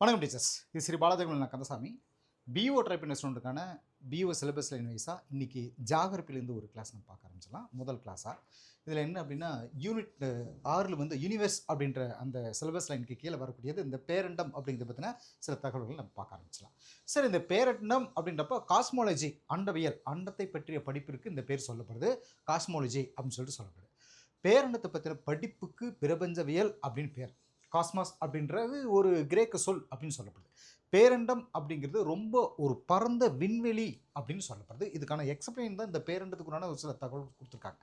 வணக்கம் டீச்சர்ஸ். இது ஸ்ரீ பாலாஜகன் நான் கந்தசாமி. பிஓ ட்ரைப் ஸ்டூடெண்ட்டுக்கான பிஓ சிலபஸ் லைன் வைஸாக இன்றைக்கி ஜாகிரபிலேருந்து ஒரு கிளாஸ் நம்ம பார்க்க ஆரம்பிச்சிடலாம். முதல் கிளாஸாக இதில் என்ன அப்படின்னா யூனிட் ஆறில் வந்து யூனிவர்ஸ் அப்படின்ற அந்த சிலபஸ் லைனுக்கு கீழே வரக்கூடியது இந்த பேரண்டம் அப்படிங்கிறத பற்றின சில தகவல்கள் நம்ம பார்க்க ஆரம்பிச்சிடலாம். சரி இந்த பேரண்டம் அப்படின்றப்போ காஸ்மாலஜி அண்டவியல் அண்டத்தை பற்றிய படிப்பிற்கு இந்த பேர் சொல்லப்படுது. காஸ்மாலஜி அப்படின்னு சொல்லிட்டு சொல்லப்படுது. பேரண்டத்தை பற்றின படிப்புக்கு பிரபஞ்சவியல் அப்படின்னு பேர். காஸ்மாஸ் அப்படின்றது ஒரு கிரேக்க சொல் அப்படின்னு சொல்லப்படுது. பேரண்டம் அப்படிங்கிறது ரொம்ப ஒரு பரந்த விண்வெளி அப்படின்னு சொல்லப்படுது. இதுக்கான எக்ஸ்பிளைன் தான் இந்த பேரண்டத்துக்குண்டான ஒரு சில தகவல் கொடுத்துருக்காங்க.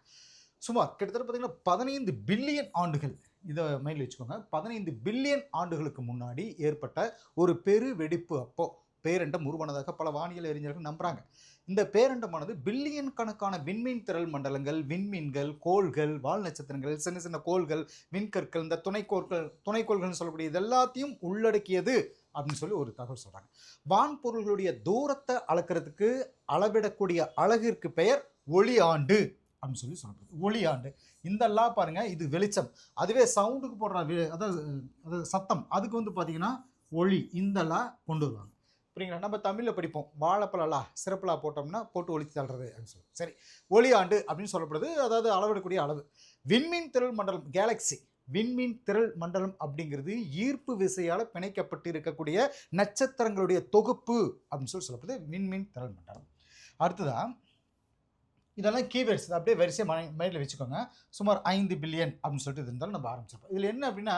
சுமார் கிட்டத்தட்ட பார்த்திங்கன்னா பதினைந்து பில்லியன் ஆண்டுகள் இதை மைண்டில் வச்சுக்கோங்க. பதினைந்து பில்லியன் ஆண்டுகளுக்கு முன்னாடி ஏற்பட்ட ஒரு பெரு வெடிப்பு அப்போது பேரண்டம் உருவானதாக பல வானியல் அறிஞர்கள் நம்புகிறாங்க இந்த பேரண்டமானது பில்லியன் கணக்கான விண்மீன் திரள் மண்டலங்கள் விண்மீன்கள் கோள்கள் வால் நட்சத்திரங்கள் சின்ன சின்ன கோள்கள் விண்கற்கள் இந்த துணைக்கோள்கள் துணைக்கோள்கள்னு சொல்லக்கூடிய இது எல்லாத்தையும் உள்ளடக்கியது அப்படின்னு சொல்லி ஒரு தகவல் சொல்கிறாங்க வான் பொருள்களுடைய தூரத்தை அளக்கிறதுக்கு அளவிடக்கூடிய அழகிற்கு பெயர் ஒளி ஆண்டு அப்படின்னு சொல்லி சொல்லப்படுது ஒளி ஆண்டு இந்த பாருங்கள் இது வெளிச்சம். அதுவே சவுண்டுக்கு போடுற அதாவது அதாவது சத்தம். அதுக்கு வந்து பார்த்திங்கன்னா ஒளி. இந்த கொண்டு வருவாங்க. புரியுங்களா? நம்ம தமிழில் படிப்போம். வாழைப்பழலா சிறப்பலா போட்டோம்னா போட்டு ஒளி தள்ளுறது அப்படின்னு சொல்லி சரி ஒளி ஆண்டு அப்படின்னு சொல்லப்படுது. அதாவது அளவிடக்கூடிய அளவு. விண்மீன் திரள் மண்டலம் கேலக்ஸி விண்மீன் திரள் மண்டலம் அப்படிங்கிறது ஈர்ப்பு விசையால் பிணைக்கப்பட்டு இருக்கக்கூடிய நட்சத்திரங்களுடைய தொகுப்பு அப்படின்னு சொல்லி சொல்லப்படுது விண்மீன் திரள் மண்டலம். அடுத்ததா இதெல்லாம் கீவேர்ட்ஸ் அப்படியே வரிசையாக மை மைண்டில் வச்சுக்கோங்க. சுமார் ஐந்து பில்லியன் அப்படின்னு சொல்லிட்டு இது இருந்தாலும் நம்ம ஆரம்பிச்சிருப்போம். இதில் என்ன அப்படின்னா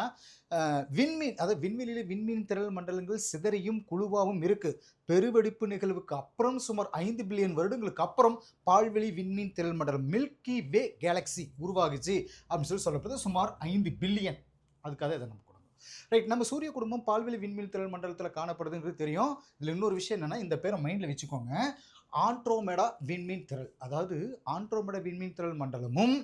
விண்மீன் அதாவது விண்வெளியில் விண்மீன் திரள் மண்டலங்கள் சிதறியும் குழுவாகவும் இருக்குது பெருவெடிப்பு நிகழ்வுக்கு அப்புறம் சுமார் ஐந்து பில்லியன் வருடங்களுக்கு அப்புறம் பால்வெளி விண்மீன் திரள் மண்டலம் மில்கி வே கேலக்ஸி உருவாகுச்சு அப்படின்னு சொல்லி சொல்லப்படுது. சுமார் ஐந்து பில்லியன் அதுக்காக இதை நம்ம கொடுக்கணும். ரைட் நம்ம சூரிய குடும்பம் பால்வெளி விண்மீன் திரள் மண்டலத்தில் காணப்படுதுங்கிறது தெரியும். இதில் இன்னொரு விஷயம் என்னென்னா இந்த பேரை மைண்டில் வச்சுக்கோங்க. ஆண்ட்ரோமெடா விண்மீன் திரள். அதாவது ஆண்ட்ரோமெடா விண்மீன் திரள் மண்டலமும்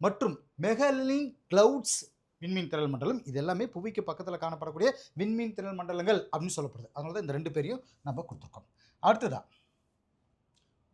மற்றும் மெகலின் கிளவுட்ஸ் விண்மீன் திரள் மண்டலம் இது எல்லாமே புவிக்கு பக்கத்தில் காணப்படக்கூடிய விண்மீன் திரள் மண்டலங்கள் அப்படின்னு சொல்லப்படுது. அதனால தான் இந்த ரெண்டு பேரையும் நம்ம கொடுத்துருக்கோம். அடுத்ததா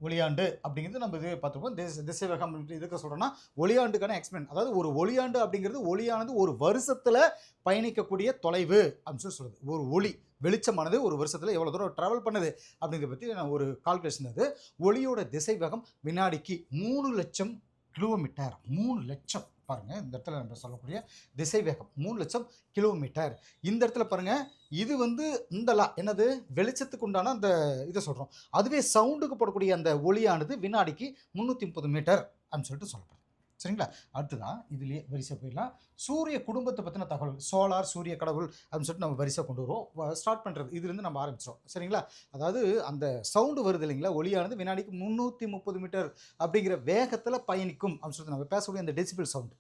ஒளியாண்டு அப்படிங்கிறது நம்ம இது பார்த்துருப்போம் திசை திசைவேகம் இதுக்கு சொல்கிறோன்னா ஒளியாண்டுக்கான எக்ஸ்பிளைன் அதாவது ஒரு ஒளியாண்டு அப்படிங்கிறது ஒளியானது ஒரு வருஷத்தில் பயணிக்கக்கூடிய தொலைவு அப்படின்னு சொல்லி சொல்லுது. ஒரு ஒளி. வெளிச்சமானது ஒரு வருஷத்தில் எவ்வளோ தூரம் ட்ராவல் பண்ணுது? அப்படிங்கிறத பற்றி நான் ஒரு கால்குலேஷன் அது. ஒளியோட திசை வேகம் வினாடிக்கு மூணு லட்சம் கிலோமீட்டர் மூணு லட்சம். பாருங்கள் இந்த இடத்துல நம்ம சொல்லக்கூடிய திசை வேகம் மூணு லட்சம் கிலோமீட்டர் இந்த இடத்துல பாருங்கள் இது வந்து இந்த லா என்னது? வெளிச்சத்துக்கு உண்டான அந்த இதை சொல்கிறோம் அதுவே சவுண்டுக்கு போடக்கூடிய அந்த ஒளியானது வினாடிக்கு முந்நூற்றி முப்பது மீட்டர் அப்படின்னு சொல்லிட்டு சொல்லப்படுது. சரிங்களா? அடுத்ததான் இதுலேயே வரிசை போயிடலாம். சூரிய குடும்பத்தை பற்றின தகவல் சோலார் சூரிய கடவுள் அப்படின்னு சொல்லிட்டு நம்ம வரிசை கொண்டு வருவோம். ஸ்டார்ட் பண்ணுறது இதுலேருந்து நம்ம ஆரம்பிச்சிடும் சரிங்களா? அதாவது அந்த சவுண்டு வருது இல்லைங்களா? ஒளியானது வினாடிக்கு முந்நூற்றி முப்பது மீட்டர் அப்படிங்கிற வேகத்தில் பயணிக்கும் அப்படின்னு சொல்லிட்டு நம்ம பேசக்கூடிய அந்த டெசிபிள் சவுண்டு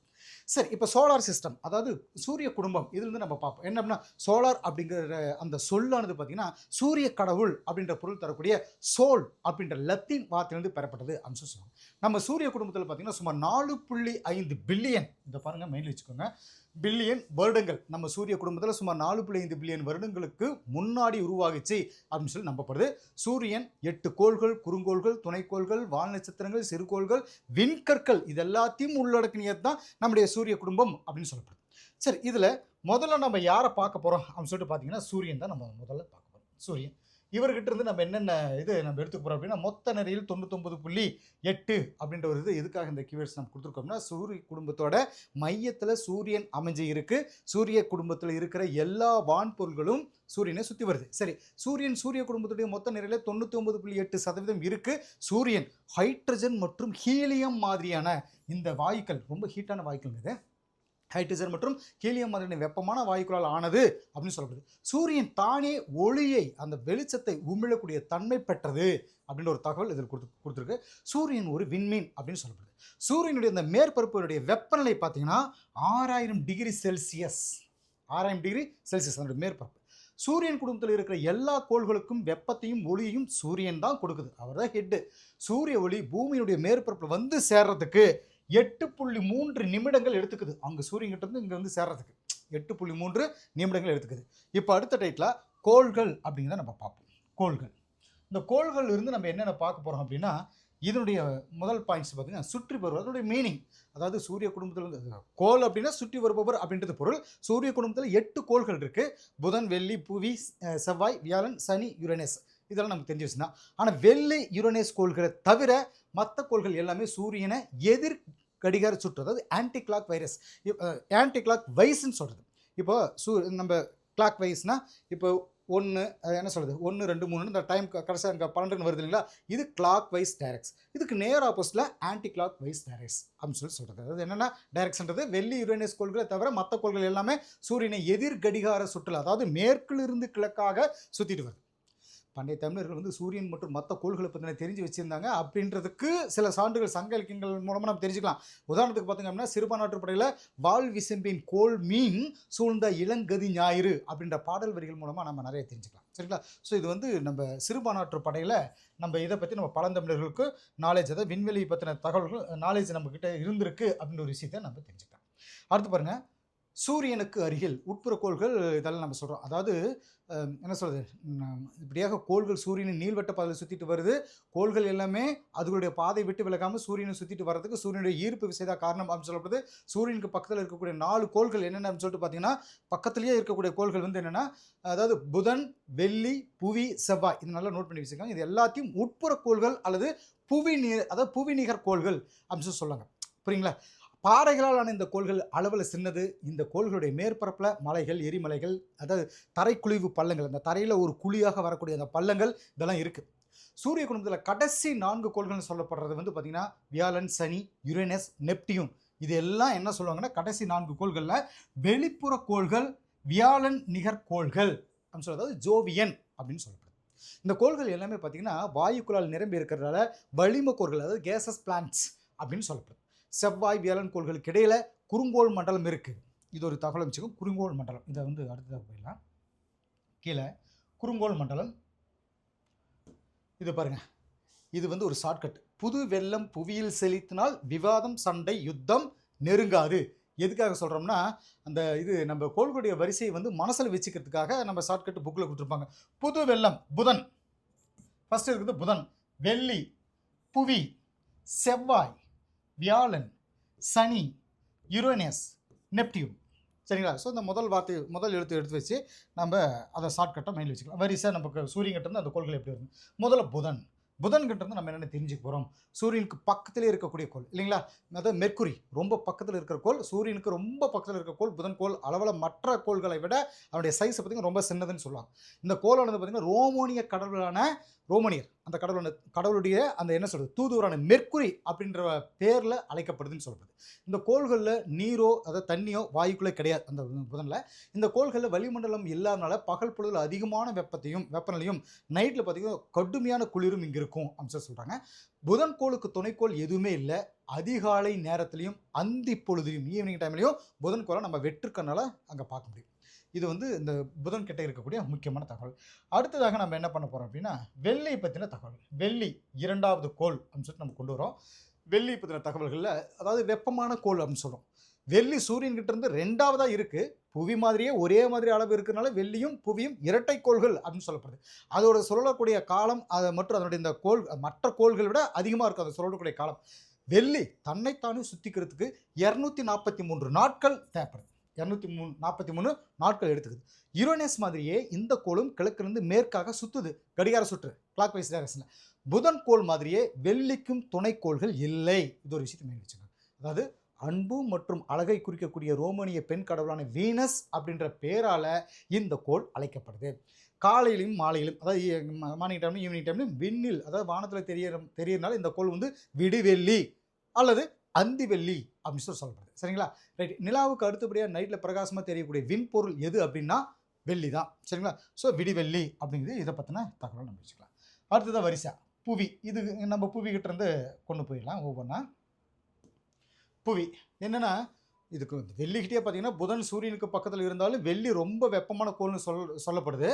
சரி இப்போ சோலார் சிஸ்டம் அதாவது சூரிய குடும்பம் இதுலேருந்து நம்ம பார்ப்போம். என்ன அப்படின்னா சோலார் அப்படிங்கிற அந்த சொல்லானது பார்த்தீங்கன்னா சூரிய கடவுள் அப்படின்ற பொருள் தரக்கூடிய சோல் அப்படின்ற லத்தீன் வார்த்தையிலிருந்து பெறப்பட்டது அப்படின்னு சொல்லி நம்ம சூரிய குடும்பத்தில் பார்த்தீங்கன்னா சுமார் நாலு புள்ளி ஐந்து பில்லியன் இதை பாருங்கள் மெயின் வச்சுக்கோங்க பில்லியன் வருடங்கள். நம்ம சூரிய குடும்பத்தில் சுமார் நாலு புள்ளி ஐந்து பில்லியன் வருடங்களுக்கு முன்னாடி உருவாகிச்சு அப்படின்னு சொல்லி நம்பப்படுது. சூரியன் எட்டு கோள்கள் குறுங்கோள்கள் துணைக்கோள்கள் வால் நட்சத்திரங்கள் சிறுகோள்கள் விண்கற்கள் இது எல்லாத்தையும் உள்ளடக்கினியது தான் நம்முடைய சூரிய குடும்பம் அப்படின்னு சொல்லப்படுது. சரி இதில் முதல்ல நம்ம யாரை பார்க்க போகிறோம் அப்படின்னு சொல்லிட்டு பார்த்தீங்கன்னா சூரியன் தான் நம்ம முதல்ல பார்க்க போகிறோம் சூரியன். இவர்கிட்ட இருந்து நம்ம என்னென்ன இது நம்ம எடுத்துக்க போகிறோம் அப்படின்னா மொத்த நிறையில் தொண்ணூத்தொம்பது புள்ளி எட்டு அப்படின்ற ஒரு இது எதுக்காக இந்த கீவேர்ட்ஸ் நம்ம கொடுத்துருக்கோம்னா சூரிய குடும்பத்தோட மையத்தில் சூரியன் அமைஞ்சு இருக்கு. சூரிய குடும்பத்தில் இருக்கிற எல்லா வான்பொருள்களும் சூரியனை சுற்றி வருது. சரி சூரியன் சூரிய குடும்பத்துடைய மொத்த நிறையில் தொண்ணூற்றி ஒன்பது புள்ளி எட்டு சதவீதம் இருக்குது சூரியன் ஹைட்ரஜன் மற்றும் ஹீலியம் மாதிரியான இந்த வாயுக்கள் ரொம்ப ஹீட்டான வாயுக்கள் இது. ஹைட்ரஜன் மற்றும் ஹீலியம் மாதிரியான வெப்பமான வாயுக்களால் ஆனது அப்படின்னு சொல்லப்படுது. சூரியன் தானே ஒளியை அந்த வெளிச்சத்தை உமிழக்கூடிய தன்மை பெற்றது அப்படின்ற ஒரு தகவல் இதில் கொடுத்து கொடுத்துருக்கு. சூரியன் ஒரு விண்மீன் அப்படின்னு சொல்லப்படுது. சூரியனுடைய இந்த மேற்பரப்புடைய வெப்பநிலை பார்த்தீங்கன்னா ஆறாயிரம் டிகிரி செல்சியஸ். ஆறாயிரம் டிகிரி செல்சியஸ் அதனுடைய மேற்பரப்பு. சூரியன் குடும்பத்தில் இருக்கிற எல்லா கோள்களுக்கும் வெப்பத்தையும் ஒளியையும் சூரியன் தான் கொடுக்குது. அவர் தான் ஹெட்டு. சூரிய ஒளி பூமியினுடைய மேற்பரப்பில் வந்து சேர்றதுக்கு எட்டு புள்ளி மூன்று நிமிடங்கள் எடுத்துக்குது. அங்கே சூரியன்கிட்ட இருந்து இங்கே வந்து சேர்றதுக்கு. எட்டு புள்ளி மூன்று நிமிடங்கள் எடுத்துக்குது. இப்போ அடுத்த டைட்டில் கோள்கள் அப்படிங்கிறத நம்ம பார்ப்போம். கோள்கள். இந்த கோள்கள் இருந்து நம்ம என்னென்ன பார்க்க போகிறோம் அப்படின்னா இதனுடைய முதல் பாயிண்ட்ஸ் பார்த்தீங்கன்னா சுற்றி வருவது அதனுடைய மீனிங் அதாவது சூரிய குடும்பத்தில் வந்து கோள் அப்படின்னா சுற்றி வருபவர் அப்படின்றது பொருள். சூரிய குடும்பத்தில் எட்டு கோள்கள் இருக்குது புதன் வெள்ளி புவி செவ்வாய் வியாழன் சனி யுரேனஸ். இதெல்லாம் நமக்கு தெரிஞ்சு வச்சுதான் ஆனால் வெள்ளி யுரேனஸ் கோள்களை தவிர மற்ற கோள்கள் எல்லாமே சூரியனை எதிர் கடிகார சுற்று அதாவது anti clock virus anti clock வைஸ்ன்னு சொல்கிறது இப்போ சூ நம்ம கிளாக் வைஸ்னால் இப்போ ஒன்று என்ன சொல்கிறது ஒன்று ரெண்டு மூணு இந்த டைம் கடைசியாக அங்கே பன்னெண்டுன்னு வருது இல்லைங்களா? இது கிளாக் வைஸ் டேரக்ஸ் இதுக்கு நேர் ஆப்போசிட்டில் ஆன்டி கிளாக் வைஸ் டேரக்ஸ் அப்படின்னு சொல்லி சொல்கிறது அதாவது என்னென்னா டேரக்ஸ்ன்றது வெள்ளி யுரேனியஸ் கோள்களை தவிர மற்ற கோள்கள் எல்லாமே சூரியனை எதிர் கடிகார சுற்றுலா அதாவது மேற்கிலிருந்து கிழக்காக சுற்றிட்டு வருது. பண்டைய தமிழர்கள் வந்து சூரியன் மற்றும் மற்ற கோள்களை பற்றின தெரிஞ்சு வச்சுருந்தாங்க. அப்படின்றதுக்கு சில சான்றுகள் சங்க இலக்கியங்கள் மூலமாக நம்ம தெரிஞ்சுக்கலாம். உதாரணத்துக்கு பார்த்தீங்க அப்படின்னா சிறுபான்மாற்று படையில் வால் விசம்பின் கோல் மீன் சூழ்ந்த இளங்கதி ஞாயிறு அப்படின்ற பாடல் வரிகள் மூலமாக நம்ம நிறைய தெரிஞ்சுக்கலாம். சரிங்களா? ஸோ இது வந்து நம்ம சிறுபான்மாற்று படையில் நம்ம இதை பற்றி நம்ம பழந்தமிழர்களுக்கு நாலேஜ் அதாவது விண்வெளி பற்றின தகவல்கள் நாலேஜ் நம்மக்கிட்ட இருந்திருக்கு அப்படின்ற ஒரு விஷயத்தை நம்ம தெரிஞ்சுக்கலாம். அடுத்து பாருங்கள் சூரியனுக்கு அருகில் உட்புற கோள்கள் இதெல்லாம் நம்ம சொல்கிறோம் அதாவது என்ன சொல்கிறது இப்படியாக கோள்கள் சூரியனின் நீள்வட்ட பாதையில் சுற்றிட்டு வருது. கோள்கள் எல்லாமே அதுகளுடைய பாதை விட்டு விலகாமல் சூரியனை சுற்றிட்டு வர்றதுக்கு சூரியனுடைய ஈர்ப்பு விசைதான் காரணம் அப்படின்னு சொல்லப்படுது. சூரியனுக்கு பக்கத்தில் இருக்கக்கூடிய நாலு கோள்கள் என்னென்ன அப்படின்னு சொல்லிட்டு பார்த்தீங்கன்னா பக்கத்துலேயே இருக்கக்கூடிய கோள்கள் வந்து என்னென்னா அதாவது புதன் வெள்ளி புவி செவ்வாய். இது நல்லா நோட் பண்ணி வச்சுருக்காங்க இது எல்லாத்தையும் உட்புற கோள்கள் அல்லது புவி நீர் அதாவது புவி நிகர் கோள்கள் அப்படின்னு சொல்லி சொல்லுவாங்க புரியுங்களா? பாறைகளால் ஆன இந்த கோள்கள் அளவில் சின்னது. இந்த கோள்களுடைய மேற்பரப்பில் மலைகள் எரிமலைகள் அதாவது தரைக்குழிவு பள்ளங்கள் அந்த தரையில் ஒரு குழியாக வரக்கூடிய அந்த பள்ளங்கள் இதெல்லாம் இருக்குது சூரிய குடும்பத்தில் கடைசி நான்கு கோள்கள்னு சொல்லப்படுறது வந்து பார்த்திங்கன்னா வியாழன் சனி யுரேனஸ் நெப்டியூன். இது எல்லாம் என்ன சொல்லுவாங்கன்னா கடைசி நான்கு கோள்களில் வெளிப்புற கோள்கள் வியாழன் நிகர் கோள்கள் அப்படின்னு சொல்றது. அதாவது ஜோவியன் அப்படின்னு சொல்லப்படுது. இந்த கோள்கள் எல்லாமே பார்த்தீங்கன்னா வாயுக்குழால் நிரம்பி இருக்கிறதால வளிம கோள்கள் அதாவது கேசஸ் பிளான்ட்ஸ் அப்படின்னு சொல்லப்படுது. செவ்வாய் வியாழன் கோள்களுக்கு இடையில குறுங்கோள் மண்டலம் இருக்குது இது ஒரு தகவல் வச்சுக்கோ குறுங்கோள் மண்டலம். இதை வந்து அடுத்ததாக போயிடலாம். கீழே குறுங்கோள் மண்டலம். இது பாருங்கள் இது வந்து ஒரு ஷார்ட்கட் புது வெள்ளம் புவியில் செலுத்தினால் விவாதம் சண்டை யுத்தம் நெருங்காது. எதுக்காக சொல்கிறோம்னா அந்த இது நம்ம கோள்களுடைய வரிசையை வந்து மனசில் வச்சுக்கிறதுக்காக நம்ம ஷார்ட்கட் புக்கில் கொடுத்துருப்பாங்க. புது வெள்ளம் புதன். ஃபஸ்ட்டு இருக்குது புதன். வெள்ளி புவி செவ்வாய். வியாழன் சனி யுரேனியஸ் நெப்டியூன். சரிங்களா? ஸோ இந்த முதல் வார்த்தை முதல் எழுத்து எடுத்து வச்சு நம்ம அதை ஷார்ட்கட்டாக மைண்டில் வச்சுக்கலாம். வரிசை நமக்கு சூரியன்கிட்ட அந்த கோள்கள் எப்படி வருது முதல்ல புதன். புதன்கிட்ட இருந்து நம்ம என்னென்ன தெரிஞ்சுக்க போகிறோம் சூரியனுக்கு பக்கத்திலே இருக்கக்கூடிய கோள் இல்லைங்களா? அதாவது மெர்க்குரி ரொம்ப பக்கத்தில் இருக்கிற கோள் சூரியனுக்கு ரொம்ப பக்கத்தில் இருக்கிற கோள் புதன் கோள் அளவில் மற்ற கோள்களை விட அவனுடைய சைஸ் பார்த்திங்கன்னா ரொம்ப சின்னதுன்னு சொல்லுவாங்க. இந்த கோளானது பார்த்திங்கன்னா ரோமோனிய கடவுளான ரோமனியர். அந்த கடவுளான கடவுளுடைய அந்த என்ன சொல்கிறது தூதுவரான மெர்க்குரி அப்படின்ற பேரில் அழைக்கப்படுதுன்னு சொல்லப்படுது. இந்த கோள்களில் நீரோ அதாவது தண்ணியோ வாயுக்குள்ளே கிடையாது. அந்த புதனில். இந்த கோள்களில் வளிமண்டலம் இல்லாதனால பகல் பொழுதில் அதிகமான வெப்பத்தையும் வெப்பநிலையும் நைட்டில் பார்த்தீங்கன்னா கடுமையான குளிரும் இங்கே இருக்கும் அப்படின்னு சொல்கிறாங்க புதன் கோளுக்கு துணைக்கோள் எதுவுமே இல்லை. அதிகாலை நேரத்துலையும் அந்தி பொழுதுலையும் ஈவினிங் டைம்லையும் புதன் கோளை நம்ம வெற்றுக்கனால அங்கே பார்க்க முடியும். இது வந்து இந்த புதன் கிட்ட இருக்கக்கூடிய முக்கியமான தகவல். அடுத்ததாக நம்ம என்ன பண்ண போகிறோம் அப்படின்னா வெள்ளி பற்றின தகவல். வெள்ளி இரண்டாவது கோள் அப்படின்னு சொல்லிட்டு நம்ம கொண்டு வரோம். வெள்ளி பற்றின தகவல்களில் அதாவது வெப்பமான கோள் அப்படின்னு சொல்கிறோம் வெள்ளி சூரியன்கிட்ட இருந்து ரெண்டாவதாக இருக்குது புவி மாதிரியே ஒரே மாதிரி அளவு இருக்கிறனால வெள்ளியும் புவியும் இரட்டை கோள்கள் அப்படின்னு சொல்லப்படுது. அதோட சொல்லக்கூடிய காலம் அதை மற்றும் அதனுடைய இந்த கோள் மற்ற கோள்களை விட அதிகமாக இருக்கும். அதை சொல்லக்கூடிய காலம். வெள்ளி தன்னைத்தானே சுத்திக்கிறதுக்கு இரநூத்தி நாற்பத்தி மூன்று நாட்கள் தேவைப்படுது. இரநூத்தி மூணு நாற்பத்தி மூணு நாட்கள் எடுத்துக்குது. யுரேனஸ் மாதிரியே இந்த கோளும் கிழக்கிலிருந்து மேற்காக சுத்துது. கடிகார சுற்று கிளாக் வைஸ் டேரக்ஷனில் புதன் கோள் மாதிரியே வெள்ளிக்கும் துணைக்கோள்கள் இல்லை. இது ஒரு விஷயத்தை மேலே வச்சுக்கோங்க. அதாவது அன்பு மற்றும் அழகை குறிக்கக்கூடிய ரோமானிய பெண் கடவுளான வீனஸ் அப்படின்ற பேரால் இந்த கோள் அழைக்கப்படுது. காலையிலும் மாலையிலும் அதாவது மார்னிங் டைம்லையும் ஈவினிங் டைம்லையும் விண்ணில் அதாவது வானத்தில் தெரியற தெரியறனால இந்த கோள் வந்து விடுவெள்ளி அல்லது அந்தி வெள்ளி அப்படின்னு சொல்லி சொல்லப்படுது. சரிங்களா? ரைட் நிலாவுக்கு அடுத்தபடியாக நைட்டில் பிரகாசமாக தெரியக்கூடிய விண்பொருள் எது அப்படின்னா வெள்ளி தான். சரிங்களா? ஸோ விடிவெள்ளி அப்படிங்கிறது இதை பற்றின தகவல் நம்ம வச்சுக்கலாம். அடுத்ததான் வரிசை. புவி. இது நம்ம புவி கொண்டு போயிடலாம். ஒவ்வொன்றா புவி. என்னென்னா இதுக்கு வந்து வெள்ளிக்கிட்டே பார்த்தீங்கன்னா புதன் சூரியனுக்கு பக்கத்தில் இருந்தாலும் வெள்ளி ரொம்ப வெப்பமான கோள்னு சொல் சொல்லப்படுது.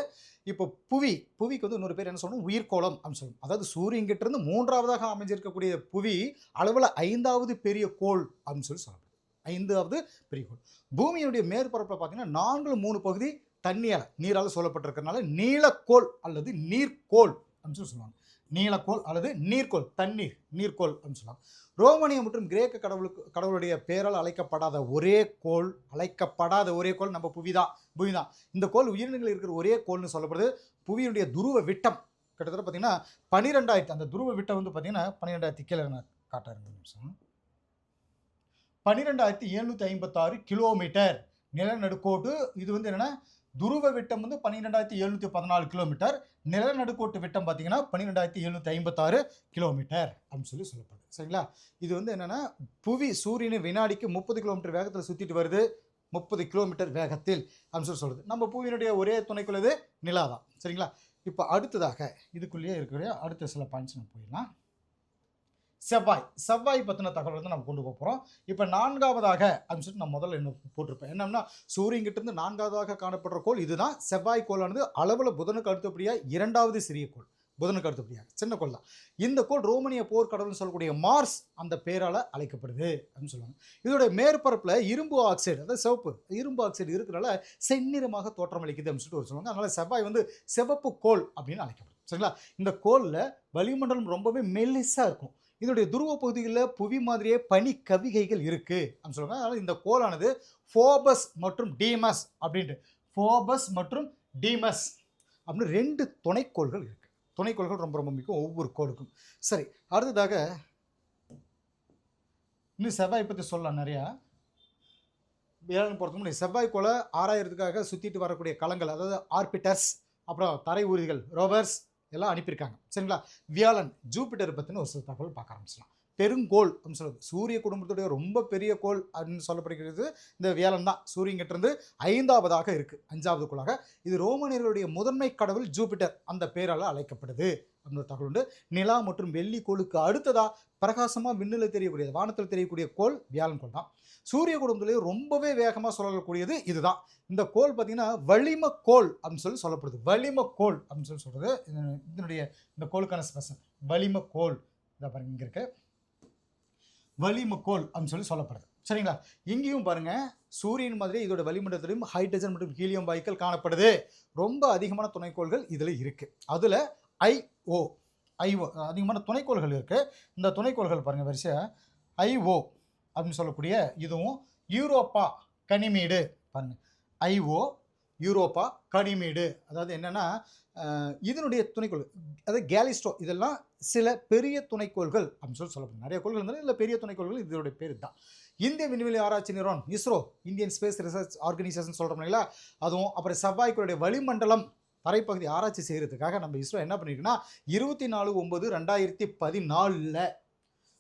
இப்போ புவி புவிக்கு வந்து இன்னொரு பேர் என்ன சொல்லணும்? உயிர்கோளம் அப்படின்னு சொல்லணும் அதாவது சூரியன்கிட்ட இருந்து மூன்றாவதாக அமைஞ்சிருக்கக்கூடிய புவி அளவில் ஐந்தாவது பெரிய கோள் அப்படின்னு சொல்லி சொல்லப்படுது. ஐந்தாவது பெரிய கோள். பூமியினுடைய மேற்பரப்பில் பார்த்தீங்கன்னா நான்கு மூணு பகுதி தண்ணியால் நீரால் சொல்லப்பட்டிருக்கிறதுனால நீலக்கோள் அல்லது நீர்க்கோள் அப்படின்னு சொல்லி சொல்லுவாங்க. நீலக்கோள் அல்லது நீர்க்கோள் தண்ணீர் நீர்க்கோள் அப்படின்னு சொல்லலாம். ரோமனிய மற்றும் கிரேக்க கடவுளுக்கு கடவுளுடைய பேரால் அழைக்கப்படாத ஒரே கோள் அழைக்கப்படாத ஒரே கோள் நம்ம புவிதான் புவிதான் இந்த கோள் உயிரினங்கள் இருக்கிற ஒரே கோள்னு சொல்லப்படுது. புவியினுடைய துருவ விட்டம். கிட்டத்தட்ட பார்த்தீங்கன்னா பன்னிரெண்டாயிரத்து அந்த துருவ விட்டம் வந்து பார்த்தீங்கன்னா பன்னிரெண்டாயிரத்தி கீழே காட்டாரு நிமிஷம். பன்னிரெண்டாயிரத்தி எழுநூற்றி ஐம்பத்தாறு கிலோமீட்டர் நிலநடுக்கோட்டு இது வந்து என்னென்னா துருவ விட்டம் வந்து பன்னிரெண்டாயிரத்தி எழுநூற்றி பதினாலு கிலோமீட்டர். நிலநடுக்கோட்டு விட்டம் பார்த்தீங்கன்னா பன்னிரெண்டாயிரத்தி எழுநூற்றி ஐம்பத்தாறு கிலோமீட்டர் அப்படின்னு சொல்லி சொல்லப்படுது. சரிங்களா? இது வந்து என்னென்னா புவி சூரியன் வினாடிக்கு முப்பது கிலோமீட்டர் வேகத்தில் சுற்றிட்டு வருது. முப்பது கிலோமீட்டர் வேகத்தில் அப்படின்னு சொல்லி சொல்லுது. நம்ம புவியினுடைய ஒரே துணைக்குள்ளது நிலா தான் சரிங்களா? இப்போ அடுத்ததாக இதுக்குள்ளேயே இருக்கக்கூடிய அடுத்த சில பாயிண்ட்ஸ் நம்ம போயிடலாம். செவ்வாய். செவ்வாய் பற்றின தகவல் வந்து நம்ம கொண்டு போக போகிறோம் இப்போ நான்காவதாக அப்படின்னு சொல்லிட்டு நான் முதல்ல என்ன போட்டிருப்பேன். என்னன்னா சூரியன்கிட்டருந்து நான்காவதாக காணப்படுற கோள் இதுதான். செவ்வாய் கோளானது அளவில் புதனுக்கு அடுத்தபடியாக இரண்டாவது சிறிய கோள். புதனுக்கு அடுத்தபடியாக சின்ன கோள் தான். இந்த கோள் ரோமனிய போர்க்கடல்னு சொல்லக்கூடிய மார்ஸ் அந்த பேரால் அழைக்கப்படுது அப்படின்னு சொல்லுவாங்க. இதோட மேற்பரப்பில் இரும்பு ஆக்சைடு அதாவது சிவப்பு இரும்பு ஆக்சைடு இருக்கிறனால செந்நிறமாக தோற்றமளிக்குது அப்படின்னு சொல்லிட்டு ஒரு சொல்லுவாங்க. அதனால் செவ்வாய் வந்து சிவப்பு கோள் அப்படின்னு அழைக்கப்படுது. சரிங்களா? இந்த கோலில் வளிமண்டலம் ரொம்பவே மெல்லிஸாக இருக்கும். இதனுடைய துருவ பகுதிகளில் புவி மாதிரியே பனி கவிகைகள் இருக்குது அப்படின்னு சொல்லுவாங்க. அதனால் இந்த கோளானது ஃபோபஸ் மற்றும் டீமஸ் அப்படின்ட்டு. ஃபோபஸ் மற்றும் டீமஸ் அப்படின்னு ரெண்டு துணைக்கோள்கள் இருக்குது துணைக்கோள்கள் ரொம்ப ரொம்ப முக்கியம். ஒவ்வொரு கோளுக்கும். சரி அடுத்ததாக இன்னும் செவ்வாய் பற்றி சொல்லலாம் நிறையா. வேளாண் பொறுத்த முடியும் செவ்வாய் கோளை ஆராயறதுக்காக சுற்றிட்டு வரக்கூடிய களங்கள் அதாவது ஆர்பிட்டர்ஸ் அப்புறம் தரை ஊர்திகள் ரோவர்ஸ் எல்லாம் அனுப்பியிருக்காங்க. சரிங்களா? வியாழன் ஜூபிட்டர் பற்றின ஒரு சில தகவல் பார்க்க ஆரம்பிச்சிடலாம். பெருங்கோள் அப்படின்னு சொல்லுது சூரிய குடும்பத்துடைய ரொம்ப பெரிய கோள் அப்படின்னு சொல்லப்படுகிறது. இந்த வியாழன் தான். சூரியங்கிட்டிருந்து ஐந்தாவதாக இருக்குது அஞ்சாவது கோளாக. இது ரோமனியர்களுடைய முதன்மை கடவுள் ஜூபிட்டர். அந்த பேரால் அழைக்கப்படுது. அப்படின்ற ஒரு தகவல் உண்டு. நிலா மற்றும் வெள்ளி கோளுக்கு அடுத்ததாக பிரகாசமாக விண்ணில் தெரியக்கூடிய வானத்தில் தெரியக்கூடிய கோள் வியாழன் கோள் தான். சூரிய குடும்பத்திலேயே ரொம்பவே வேகமாக சொல்லக்கூடியது இதுதான். இந்த கோள் பார்த்தீங்கன்னா வளிம கோல் அப்படின்னு சொல்லி சொல்லப்படுது. வளிம கோல் அப்படின்னு சொல்லி சொல்கிறது இதனுடைய இந்த கோலுக்கான ஸ்பெஷல் வளிம கோல் இதை பாருங்க இங்கே இருக்கு. வளிம கோல் அப்படின்னு சொல்லி சொல்லப்படுது. சரிங்களா? இங்கேயும் பாருங்கள் சூரியன் மாதிரி இதோட வளிமண்டலத்திலையும் ஹைட்ரஜன் மற்றும் ஹீலியம் வாயுக்கள் காணப்படுது. ரொம்ப அதிகமான துணைக்கோள்கள் இதில் இருக்குது அதில் ஐஓ ஐஓ அதிகமான துணைக்கோள்கள் இருக்குது இந்த துணைக்கோள்கள் பாருங்கள் வரிசையாக ஐஓ அப்படின்னு சொல்லக்கூடிய இதுவும் யூரோப்பா கனிமீடு பாருங்க. Io Europa Ganymede. அதாவது என்னென்னா இதனுடைய துணைக்கோள் அதாவது கேலிஸ்டோ இதெல்லாம் சில பெரிய துணைக்கோள்கள் அப்படின்னு சொல்லி சொல்ல நிறைய கோள்கள் இருந்தாலும் இல்லை பெரிய துணைக்கோள்கள் இதனுடைய பேர் தான். இந்திய விண்வெளி ஆராய்ச்சி நிறுவனம் ISRO Indian space research organisation சொல்கிறோம் இல்லைங்களா? அதுவும் அப்புறம் செவ்வாய்க்குடைய வளிமண்டலம் தரைப்பகுதி ஆராய்ச்சி செய்கிறதுக்காக நம்ம இஸ்ரோ என்ன பண்ணியிருக்குன்னா இருபத்தி நாலு ஒம்பது ரெண்டாயிரத்தி பதினாலில்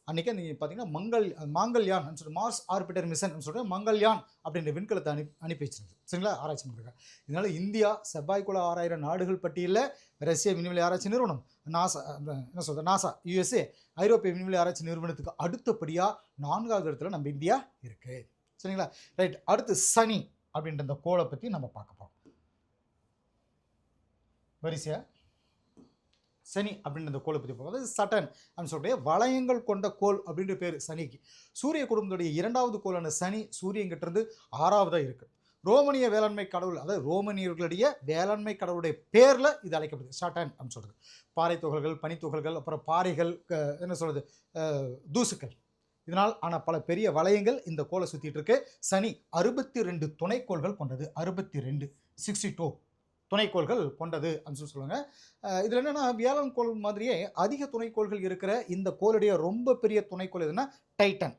அன்றைக்கி நீங்கள் பார்த்தீங்கன்னா மங்கள் மாங்கல்யான் அப்படின்னு சொல்லிட்டு மார்ஸ் ஆர்பிட்டர் மிஷன் சொல்லிட்டு மங்கள்யான் அப்படின்ற விண்கலத்தை அனுப்பி அனுப்பி வச்சிருக்கு. சரிங்களா? ஆராய்ச்சி பண்ணுறாங்க இதனால் இந்தியா செவ்வாய்க்குள்ள ஆறாயிரம் நாடுகள் பட்டியலில் ரஷ்ய விண்வெளி ஆராய்ச்சி நிறுவனம் நாசா என்ன சொல்கிறது நாசா யுஎஸ்ஏ ஐரோப்பிய விண்வெளி ஆராய்ச்சி நிறுவனத்துக்கு அடுத்தபடியாக நான்காவது இடத்துல நம்ம இந்தியா இருக்குது சரிங்களா? ரைட் அடுத்து சனி அப்படின்ற அந்த கோளை பற்றி நம்ம பார்க்க போகிறோம் வரிசையாக சனி அப்படின்ற அந்த கோளை பற்றி பார்க்கும் அதாவது சட்டன் அப்படின்னு சொல்லக்கூடிய வளையங்கள் கொண்ட கோள் அப்படின்ற பேர் சனிக்கு. சூரிய குடும்பத்துடைய இரண்டாவது கோளான சனி சூரியங்கிட்டிருந்து ஆறாவதாக இருக்கு. ரோமனிய வேளாண்மை கடவுள் அதாவது ரோமனியர்களுடைய வேளாண்மை கடவுளுடைய பேரில் இது அழைக்கப்படுது. சட்டன் அப்படின்னு சொல்கிறது பாறை துகள்கள் பனித்துகள்கள் அப்புறம் பாறைகள் என்ன சொல்கிறது தூசுக்கள். இதனால் ஆனால் பல பெரிய வளையங்கள் இந்த கோளை சுற்றிட்டு இருக்கு. சனி அறுபத்தி ரெண்டு துணைக்கோள்கள் கொண்டது. அறுபத்தி ரெண்டு சிக்ஸ்டி டூ துணைக்கோள்கள் கொண்டது அப்படின்னு சொல்லுவாங்க. இதில் என்னென்னா வியாழன் கோள் மாதிரியே அதிக துணைக்கோள்கள் இருக்கிற இந்த கோளுடைய ரொம்ப பெரிய துணைக்கோள் எதுனா டைட்டன்.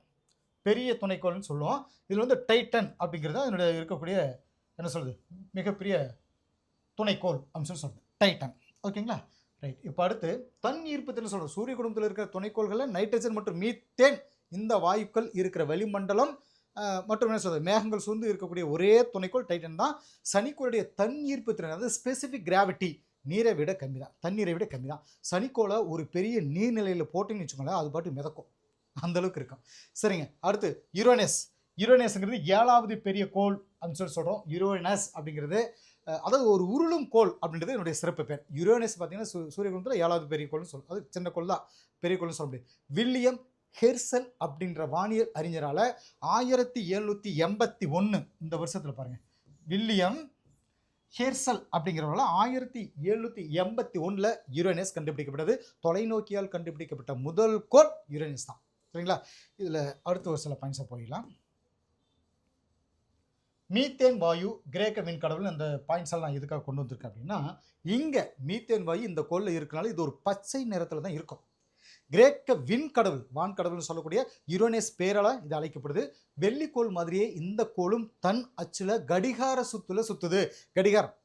பெரிய துணைக்கோள்னு சொல்லுவோம். இதில் வந்து டைட்டன் அப்படிங்கிறது அதனுடைய இருக்கக்கூடிய என்ன சொல்கிறது மிகப்பெரிய துணைக்கோள் அப்படின்னு சொல்லி சொல்றது. டைட்டன். ஓகேங்களா? ரைட். இப்போ அடுத்து தன் ஈர்ப்பத்தில் சொல்கிறோம் சூரிய குடும்பத்தில் இருக்கிற துணைக்கோள்களில் நைட்ரஜன் மற்றும் மீத்தேன் இந்த வாயுக்கள் இருக்கிற வளிமண்டலம் மற்றும் என்ன சொல்றது? மேகங்கள் சூழ்ந்து இருக்கக்கூடிய ஒரே துணைக்கோள் டைட்டன் தான். சனிக்கோளுடைய தன் ஈர்ப்பு திறன் அதாவது ஸ்பெசிஃபிக் கிராவிட்டி நீரை விட கம்மி தான் தண்ணீரை விட கம்மி தான் சனிக்கோளை ஒரு பெரிய நீர்நிலையில் போட்டிங்கன்னு வச்சுக்கோங்களேன் அது பாட்டு மிதக்கும். அந்த அளவுக்கு இருக்கும். சரிங்க. அடுத்து யுரோனஸ் யுரோனஸ்ங்கிறது ஏழாவது பெரிய கோள் அப்படின்னு சொல்லி சொல்கிறோம் யுரோனஸ் அப்படிங்கிறது அதாவது ஒரு உருளும் கோள் அப்படின்றது என்னுடைய சிறப்பு பேர் யுரோனஸ் பார்த்தீங்கன்னா சூ சூரிய குடும்பத்தில் ஏழாவது பெரிய கோள்னு சொல்லும் அது சின்ன கோள் தான் பெரிய கோள்னு சொல்ல முடியாது. வில்லியம் ஹெர்சல் அப்படின்ற வானியல் அறிஞரால் ஆயிரத்தி எழுநூற்றி எண்பத்தி ஒன்று இந்த வருஷத்தில் பாருங்கள் வில்லியம் ஹேர்சல் அப்படிங்கிறவங்கள ஆயிரத்தி எழுநூற்றி எண்பத்தி ஒன்றில் யுரேனஸ் கண்டுபிடிக்கப்பட்டது. தொலைநோக்கியால் கண்டுபிடிக்கப்பட்ட முதல் கோல் யுரேனஸ் தான். சரிங்களா? இதில் அடுத்த ஒரு சில பாயிண்ட்ஸை போயிடலாம். மீத்தேன் வாயு கிரேக்க விண்கடவுள் அந்த பாயிண்ட்ஸ் எல்லாம் நான் எதுக்காக கொண்டு வந்திருக்கேன் அப்படின்னா இங்கே மீத்தேன் வாயு இந்த கோலில் இருக்கனால இது ஒரு பச்சை நிறத்தில் தான் இருக்கும். கிரேக்க விண்கடவுள் வான்கடவுள்னு சொல்லக்கூடிய யுரோனேஸ் பேரால் இது அழைக்கப்படுது. வெள்ளிக்கோள் மாதிரியே இந்த கோளும் தன் அச்சில் கடிகார சுத்துல சுத்துது. கடிகாரம்.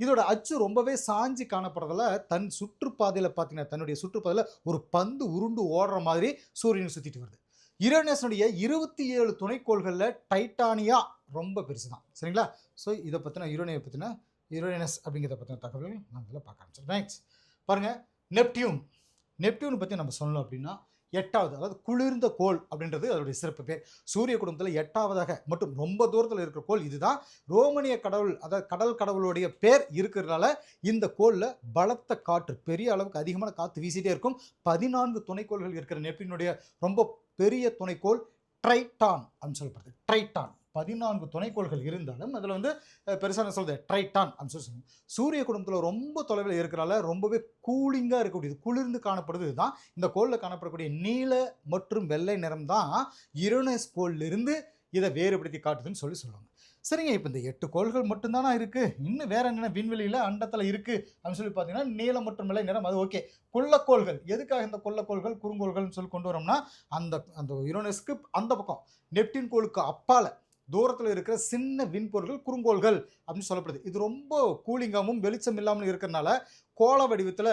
இதோட அச்சு ரொம்பவே சாஞ்சி காணப்படுறதால தன் சுற்றுப்பாதையில் பார்த்தீங்கன்னா தன்னுடைய சுற்றுப்பாதையில் ஒரு பந்து உருண்டு ஓடுற மாதிரி சூரியனை சுற்றிட்டு வருது. யுரேனஸனுடைய இருபத்தி ஏழு துணைக்கோள்களில் டைட்டானியா ரொம்ப பெருசு தான் சரிங்களா? ஸோ இதை பற்றின யுரேனியை பற்றின யுரேனஸ் அப்படிங்கிறத பற்றின தகவல்கள் நம்ம இதில் பார்க்க ஆரம்பிச்சோம் நெக்ஸ்ட் பாருங்கள் நெப்டியூன். நெப்டியூன் பற்றி நம்ம சொல்லணும் அப்படின்னா எட்டாவது அதாவது குளிர்ந்த கோள் அப்படின்றது அதோடைய சிறப்பு பேர். சூரிய குடும்பத்தில் எட்டாவதாக மற்றும் ரொம்ப தூரத்தில் இருக்கிற கோள் இதுதான். ரோமனிய கடவுள் அதாவது கடல் கடவுளுடைய பேர் இருக்கிறதுனால இந்த கோளில் பலத்த காற்று பெரிய அளவுக்கு அதிகமான காற்று வீசிட்டே இருக்கும். பதினான்கு துணைக்கோள்கள் இருக்கிற நெப்டினுடைய ரொம்ப பெரிய துணைக்கோள் ட்ரைட்டான் அப்படின்னு சொல்லப்படுது. ட்ரைட்டான். பதினான்கு துணைக்கோள்கள் இருந்தாலும் அதில் வந்து பெருசாக என்ன சொல்றது? ட்ரைட்டான் அப்படின்னு சொல்லி சூரிய குடும்பத்தில் ரொம்ப தொலைவில் இருக்கிறனால ரொம்பவே கூலிங்காக இருக்கக்கூடியது குளிர்ந்து காணப்படுது தான் இந்த கோளில் காணப்படக்கூடிய நீல மற்றும் வெள்ளை நிறம் தான் யுரேனஸ் கோளிலிருந்து இதை வேறுபடுத்தி காட்டுதுன்னு சொல்லி சொல்லுவாங்க. சரிங்க இப்போ இந்த எட்டு கோள்கள் மட்டும்தானா இருக்குது இன்னும் வேற என்னென்ன விண்வெளியில் அண்டத்தில் இருக்குது அப்படின்னு சொல்லி பார்த்தீங்கன்னா நீளம் மற்றும் வெள்ளை நிறம் அது ஓகே கொள்ளக்கோள்கள். எதுக்காக இந்த கொள்ளக்கோள்கள் குறுங்கோள்கள்னு சொல்லி கொண்டு வரோம்னா அந்த அந்த யுரோனஸ்க்கு அந்த பக்கம் நெப்டின் கோளுக்கு அப்பால தூரத்தில் இருக்கிற சின்ன விண்பொருள்கள் குறுங்கோள்கள் அப்படின்னு சொல்லப்படுது. இது ரொம்ப கூலிங்காகவும் வெளிச்சம் இல்லாமல் இருக்கிறனால கோள வடிவத்தில்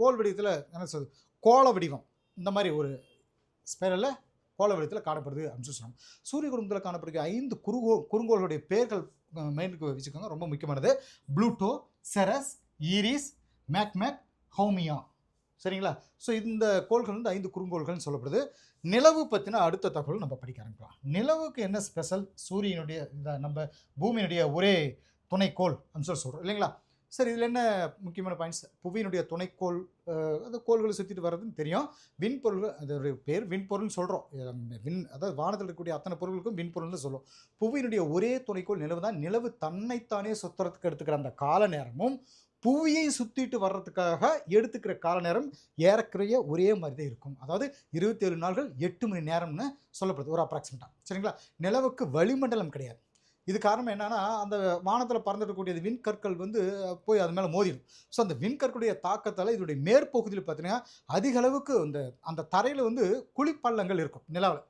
கோல் வடிவத்தில் என்ன சொல்றது? கோள வடிவம். இந்த மாதிரி ஒரு ஸ்பெரலில் கோள வடிவத்தில் காணப்படுது அப்படின்னு சொல்லி சூரிய குடும்பத்தில் காணப்படுகிற ஐந்து குறுகோ குறுங்கோளுடைய பெயர்கள் மைண்டுக்கு வச்சுக்கோங்க. ரொம்ப முக்கியமானது. Pluto Ceres Eris Makemake Haumea. சரிங்களா? ஸோ இந்த கோள்கள் வந்து ஐந்து குறுங்கோள்கள்னு சொல்லப்படுது. நிலவு பற்றின அடுத்த தகவல் நம்ம படிக்க ஆரம்பிக்கலாம். நிலவுக்கு என்ன ஸ்பெஷல் சூரியனுடைய இந்த நம்ம பூமியினுடைய ஒரே துணைக்கோள் அப்படின்னு சொல்லி சொல்கிறோம் இல்லைங்களா? சரி இதில் என்ன முக்கியமான பாயிண்ட்ஸ் புவியினுடைய துணைக்கோள் அஹ், அது கோள்களை சுற்றிட்டு வர்றதுன்னு தெரியும். விண்பொருள்கள் அதோடைய பேர் விண்பொருள்னு சொல்கிறோம் விண் அதாவது வானத்தில் இருக்கக்கூடிய அத்தனை பொருள்களுக்கும் விண்பொருள்னு சொல்லுவோம் புவியினுடைய ஒரே துணைக்கோள் நிலவு தான். நிலவு தன்னைத்தானே சுத்துறதுக்கு எடுத்துக்கிற அந்த கால நேரமும் புவியை சுற்றிட்டு வர்றதுக்காக எடுத்துக்கிற கால நேரம் ஏறக்குறைய ஒரே மாதிரி தான் இருக்கும். அதாவது இருபத்தேழு நாள்கள் எட்டு மணி நேரம்னு சொல்லப்படுது ஒரு அப்ராக்சிமேட்டாக சரிங்களா? நிலவுக்கு வளிமண்டலம் கிடையாது. இது காரணம் என்னன்னா அந்த வானத்தில் பறந்துடக்கூடிய விண்கற்கள் வந்து போய் அது மேலே மோதிடும். ஸோ அந்த விண்கற்களுடைய தாக்கத்தால் இதனுடைய மேற்பகுதியில் பார்த்தீங்கன்னா அதிக அளவுக்கு அந்த அந்த தரையில் வந்து குழிப்பள்ளங்கள் இருக்கும் நிலாவில்.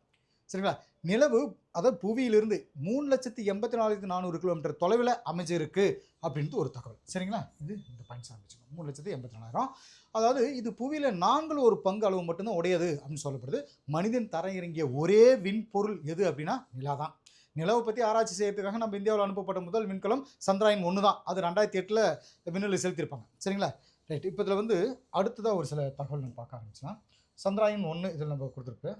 சரிங்களா? நிலவு அதாவது புவியிலிருந்து மூணு லட்சத்தி எண்பத்தி நாலாயிரத்தி நானூறு கிலோமீட்டர் தொலைவில் அமைஞ்சிருக்கு அப்படின்ட்டு ஒரு தகவல். சரிங்களா? இது இந்த பாயிண்ட்ஸ் ஆரம்பிச்சுக்கோங்க மூணு லட்சத்தி எண்பத்தி நாலாயிரம் அதாவது இது புவியில் நான்கில் ஒரு பங்கு அளவு மட்டும்தான் உடையது அப்படின்னு சொல்லப்படுது. மனிதன் தரையிறங்கிய ஒரே விண்பொருள் எது அப்படின்னா நிலா தான் நிலவை பற்றி ஆராய்ச்சி செய்யறதுக்காக நம்ம இந்தியாவில் அனுப்பப்பட்ட முதல் விண்கலம் சந்திராயன் ஒன்று தான் அது ரெண்டாயிரத்தி எட்டில் விண்ணில் செலுத்தியிருப்பாங்க. சரிங்களா? ரைட் இப்போ இதில் வந்து அடுத்ததாக ஒரு சில தகவல் நம்ம பார்க்க ஆரம்பிச்சுன்னா சந்திராயன் ஒன்று இதில் நம்ம கொடுத்துருக்கு.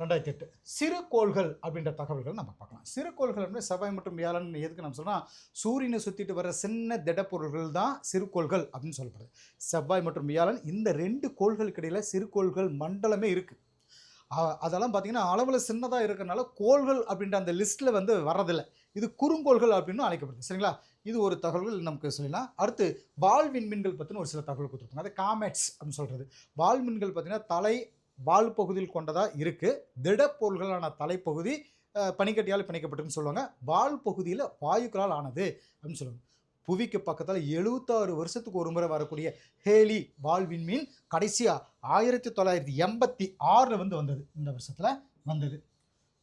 ரெண்டாயிரத்தி எட்டு. சிறு கோள்கள் அப்படின்ற தகவல்கள் நம்ம பார்க்கலாம். சிறு கோள்கள் அப்படின்னா செவ்வாய் மற்றும் வியாழன் எதுக்கு நம்ம சொன்னால் சூரியனை சுற்றிட்டு வர சின்ன திடப்பொருள்கள் தான் சிறுகோள்கள் அப்படின்னு சொல்லப்படுது. செவ்வாய் மற்றும் வியாழன் இந்த ரெண்டு கோள்களுக்கு இடையில் சிறுகோள்கள் மண்டலமே இருக்குது அதெல்லாம் பார்த்தீங்கன்னா அளவில் சின்னதாக இருக்கிறனால கோள்கள் அப்படின்ற அந்த லிஸ்ட்டில் வந்து வர்றதில்லை. இது குறுங்கோள்கள் அப்படின்னு அழைக்கப்படுது. சரிங்களா? இது ஒரு தகவல்கள் நமக்கு சொல்லலாம் அடுத்து வால் விண்மீன்கள் பற்றின ஒரு சில தகவல் கொடுத்துருக்காங்க. அது காமெட்ஸ் அப்படின்னு சொல்கிறது வால் மீன்கள் பார்த்திங்கன்னா தலை வால் பகுதியில் கொண்டதாக இருக்குது திடப்பொருள்களான தலைப்பகுதி பனிக்கட்டியால் பிணைக்கப்பட்டிருக்குன்னு சொல்லுவாங்க. வால் பகுதியில் வாயுக்களால் ஆனது அப்படின்னு சொல்லுவாங்க. புவிக்கு பக்கத்தில் எழுபத்தாறு வருஷத்துக்கு ஒரு முறை வரக்கூடிய ஹேலி வாழ்வின் மீன் கடைசியாக ஆயிரத்தி தொள்ளாயிரத்தி எண்பத்தி ஆறில் வந்து வந்தது. இந்த வருஷத்தில் வந்தது.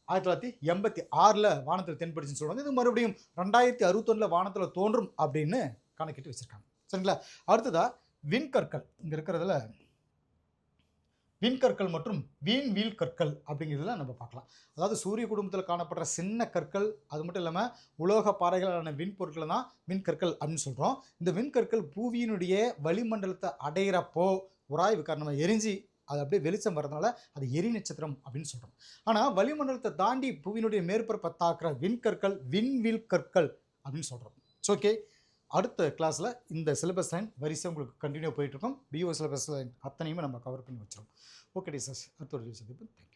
ஆயிரத்தி தொள்ளாயிரத்தி எண்பத்தி ஆறில் வானத்தில் தென்படுச்சுன்னு சொல்லுவாங்க. இது மறுபடியும் ரெண்டாயிரத்தி அறுபத்தொன்னில் வானத்தில் தோன்றும் அப்படின்னு கணக்கிட்டு வச்சுருக்காங்க. சரிங்களா? அடுத்ததாக விண்கற்கள். இங்கே இருக்கிறதுல விண்கற்கள் மற்றும் வீண்வீல் கற்கள் அப்படிங்கிறதுல நம்ம பார்க்கலாம். அதாவது சூரிய குடும்பத்தில் காணப்படுற சின்ன கற்கள் அது மட்டும் இல்லாமல் உலோக பாறைகளான விண்பொருட்களை தான் விண்கற்கள் அப்படின்னு சொல்கிறோம் இந்த விண்கற்கள் பூவியினுடைய வளிமண்டலத்தை அடையிறப்போ உராய்வு காரணமாக எரிஞ்சு அது அப்படியே வெளிச்சம் வரதுனால அது எரி நட்சத்திரம் அப்படின்னு சொல்கிறோம் ஆனால் வளிமண்டலத்தை தாண்டி புவியினுடைய மேற்பரப்பை தாக்குற விண்கற்கள் விண்வில் கற்கள் அப்படின்னு சொல்கிறோம் ஓகே அடுத்த கிளாஸில் இந்த சிலபஸ் லைன் வரிசை உங்களுக்கு கண்டினியூ போயிட்டுருக்கோம் பிஓ சிலபஸ் லைன் அத்தனையுமே நம்ம கவர் பண்ணி வச்சிருக்கோம் ஓகே சார் அடுத்த ஒரு சந்திப்பு தேங்க்யூ